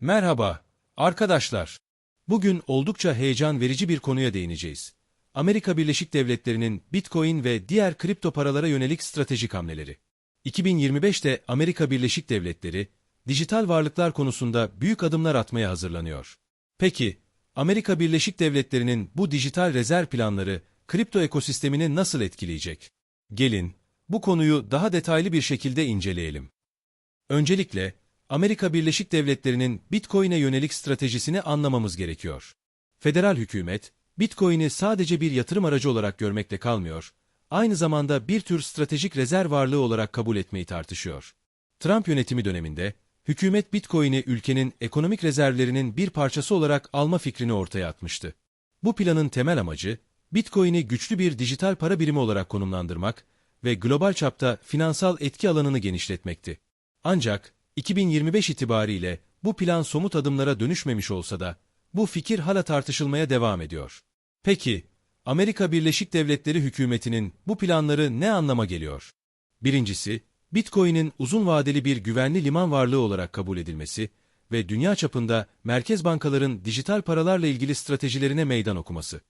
Merhaba, arkadaşlar. Bugün oldukça heyecan verici bir konuya değineceğiz. Amerika Birleşik Devletleri'nin Bitcoin ve diğer kripto paralara yönelik stratejik hamleleri. 2025'te Amerika Birleşik Devletleri, dijital varlıklar konusunda büyük adımlar atmaya hazırlanıyor. Peki, Amerika Birleşik Devletleri'nin bu dijital rezerv planları kripto ekosistemini nasıl etkileyecek? Gelin, bu konuyu daha detaylı bir şekilde inceleyelim. Öncelikle, Amerika Birleşik Devletleri'nin Bitcoin'e yönelik stratejisini anlamamız gerekiyor. Federal hükümet, Bitcoin'i sadece bir yatırım aracı olarak görmekle kalmıyor, aynı zamanda bir tür stratejik rezerv varlığı olarak kabul etmeyi tartışıyor. Trump yönetimi döneminde, hükümet Bitcoin'i ülkenin ekonomik rezervlerinin bir parçası olarak alma fikrini ortaya atmıştı. Bu planın temel amacı, Bitcoin'i güçlü bir dijital para birimi olarak konumlandırmak ve global çapta finansal etki alanını genişletmekti. Ancak 2025 itibariyle bu plan somut adımlara dönüşmemiş olsa da bu fikir hala tartışılmaya devam ediyor. Peki, Amerika Birleşik Devletleri hükümetinin bu planları ne anlama geliyor? Birincisi, Bitcoin'in uzun vadeli bir güvenli liman varlığı olarak kabul edilmesi ve dünya çapında merkez bankaların dijital paralarla ilgili stratejilerine meydan okuması.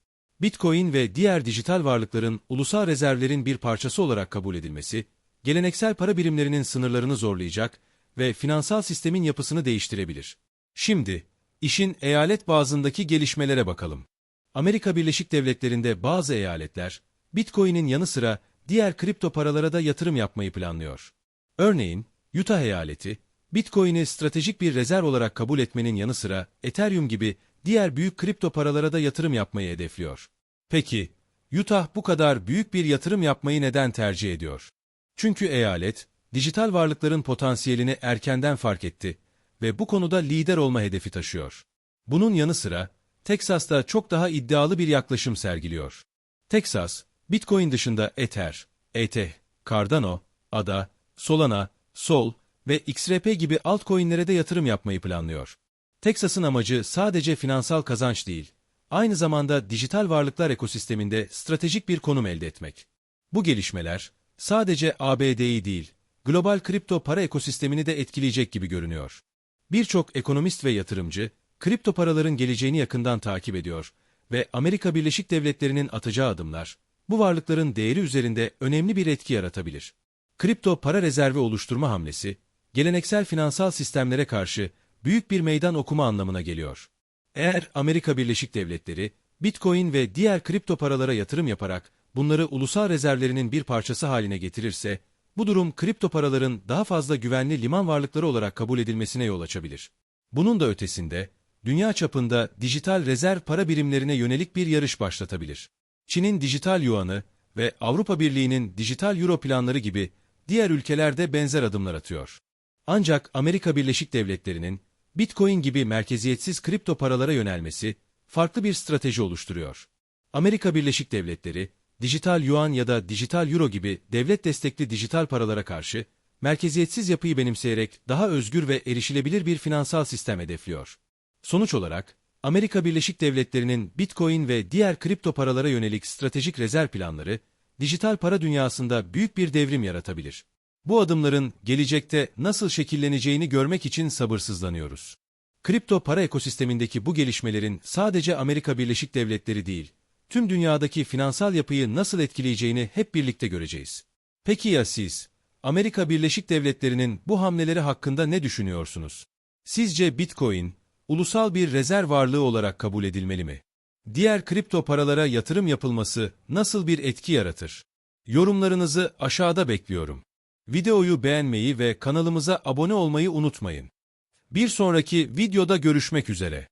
Bitcoin ve diğer dijital varlıkların ulusal rezervlerin bir parçası olarak kabul edilmesi, geleneksel para birimlerinin sınırlarını zorlayacak ve finansal sistemin yapısını değiştirebilir. Şimdi, işin eyalet bazındaki gelişmelere bakalım. Amerika Birleşik Devletleri'nde bazı eyaletler, Bitcoin'in yanı sıra diğer kripto paralara da yatırım yapmayı planlıyor. Örneğin, Utah eyaleti, Bitcoin'i stratejik bir rezerv olarak kabul etmenin yanı sıra Ethereum gibi diğer büyük kripto paralara da yatırım yapmayı hedefliyor. Peki, Utah bu kadar büyük bir yatırım yapmayı neden tercih ediyor? Çünkü eyalet, dijital varlıkların potansiyelini erkenden fark etti ve bu konuda lider olma hedefi taşıyor. Bunun yanı sıra, Teksas'ta çok daha iddialı bir yaklaşım sergiliyor. Texas, Bitcoin dışında Ether, ETH, Cardano, ADA, Solana, Sol ve XRP gibi altcoin'lere de yatırım yapmayı planlıyor. Texas'ın amacı sadece finansal kazanç değil, aynı zamanda dijital varlıklar ekosisteminde stratejik bir konum elde etmek. Bu gelişmeler, sadece ABD'yi değil, global kripto para ekosistemini de etkileyecek gibi görünüyor. Birçok ekonomist ve yatırımcı, kripto paraların geleceğini yakından takip ediyor ve Amerika Birleşik Devletleri'nin atacağı adımlar, bu varlıkların değeri üzerinde önemli bir etki yaratabilir. Kripto para rezervi oluşturma hamlesi, geleneksel finansal sistemlere karşı büyük bir meydan okuma anlamına geliyor. Eğer Amerika Birleşik Devletleri, Bitcoin ve diğer kripto paralara yatırım yaparak bunları ulusal rezervlerinin bir parçası haline getirirse, bu durum kripto paraların daha fazla güvenli liman varlıkları olarak kabul edilmesine yol açabilir. Bunun da ötesinde, dünya çapında dijital rezerv para birimlerine yönelik bir yarış başlatabilir. Çin'in dijital yuanı ve Avrupa Birliği'nin dijital euro planları gibi diğer ülkeler de benzer adımlar atıyor. Ancak Amerika Birleşik Devletleri'nin Bitcoin gibi merkeziyetsiz kripto paralara yönelmesi farklı bir strateji oluşturuyor. Amerika Birleşik Devletleri, dijital yuan ya da dijital euro gibi devlet destekli dijital paralara karşı merkeziyetsiz yapıyı benimseyerek daha özgür ve erişilebilir bir finansal sistem hedefliyor. Sonuç olarak, Amerika Birleşik Devletleri'nin Bitcoin ve diğer kripto paralara yönelik stratejik rezerv planları, dijital para dünyasında büyük bir devrim yaratabilir. Bu adımların gelecekte nasıl şekilleneceğini görmek için sabırsızlanıyoruz. Kripto para ekosistemindeki bu gelişmelerin sadece Amerika Birleşik Devletleri değil, tüm dünyadaki finansal yapıyı nasıl etkileyeceğini hep birlikte göreceğiz. Peki ya siz, Amerika Birleşik Devletleri'nin bu hamleleri hakkında ne düşünüyorsunuz? Sizce Bitcoin, ulusal bir rezerv varlığı olarak kabul edilmeli mi? Diğer kripto paralara yatırım yapılması nasıl bir etki yaratır? Yorumlarınızı aşağıda bekliyorum. Videoyu beğenmeyi ve kanalımıza abone olmayı unutmayın. Bir sonraki videoda görüşmek üzere.